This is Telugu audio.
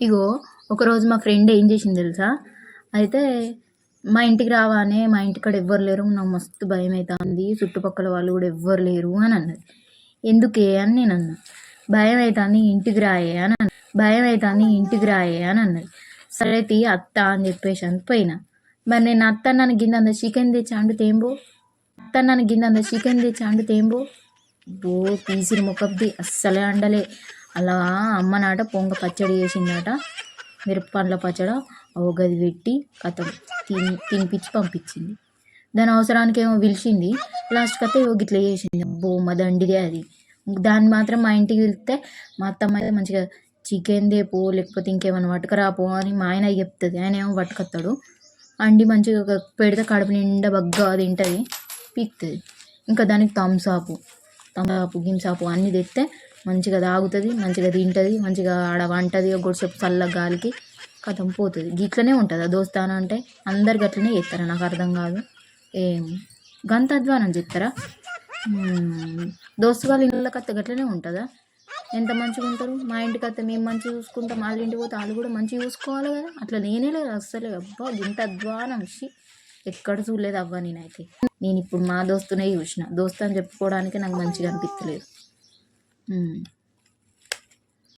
ఇగో ఒకరోజు మా ఫ్రెండ్ ఏం చేసింది తెలుసా? అయితే మా ఇంటికి రావానే మా ఇంటికాడ ఎవ్వరు లేరు నాకు మస్తు భయం అవుతుంది చుట్టుపక్కల వాళ్ళు కూడా ఎవ్వరు లేరు అని అన్నది. ఎందుకే అని నేను అన్నా. భయం అవుతుంది ఇంటికి రాయే అని అన్న. భయం అవుతుంది ఇంటికి రాయే అని అన్నది. సరే తీ అత్త అని చెప్పేసి అని పోయినా. మరి నేను అత్త నన్ను గిన్నె చికెన్ తెచ్చి అండుతేంబో అత్త నన్ను గిన్నె చికెన్ తెచ్చి అండుతేంబో బో తీసిన ముఖబ్ది అస్సలే అండలే. అలా అమ్మ నాట పొంగ పచ్చడి చేసిందట. మిరపపండ్ల పచ్చడి ఒక గది పెట్టి కథ తిని తినిపించి పంపించింది. దాని అవసరానికి ఏమో పిలిచింది. లాస్ట్కి అయితే ఇగో గిట్ల చేసింది. బొమ్మ మా దండిదే అది. దాన్ని మాత్రం మా ఇంటికి వెళ్తే మా అత్తమ్మ అయితే మంచిగా చికెన్ దేపో లేకపోతే ఇంకేమైనా పట్టుకురాపో అని మా ఆయన చెప్తుంది. ఆయన ఏమో పట్టుకొస్తాడు అండి మంచిగా పెడితే కడుపు నిండా బగ్గా తింటుంది. పీక్తుంది. ఇంకా దానికి థమ్సాపు థమ్సాపు గింసాపు అన్నీ తెస్తే మంచిగా తాగుతుంది మంచిగా తింటుంది మంచిగా ఆడ వంటది గొడిసేపు చల్ల గాలికి కథం పోతుంది. గిట్లనే ఉంటుందా. దోస్తానా అంటే అందరు గట్లనే చేస్తారా నాకు అర్థం కాదు. ఏం? గంత అధ్వానం చెప్తారా దోస్తు వాళ్ళ ఇళ్ళకి అత్త గట్లనే ఉంటుందా? ఎంత మంచిగా ఉంటారు? మా ఇంటికి అత్త మేము మంచిగా చూసుకుంటాం. వాళ్ళ ఇంటికి పోతే వాళ్ళు కూడా మంచిగా చూసుకోవాలి కదా. అట్లా నేనే లేదు అస్సలే. అబ్బా ఇంత అధ్వానం. ఎక్కడ చూడలేదు అవ్వ నేనైతే. నేను ఇప్పుడు మా దోస్తునే చూసిన. దోస్తు అని చెప్పుకోవడానికి నాకు మంచిగా అనిపించలేదు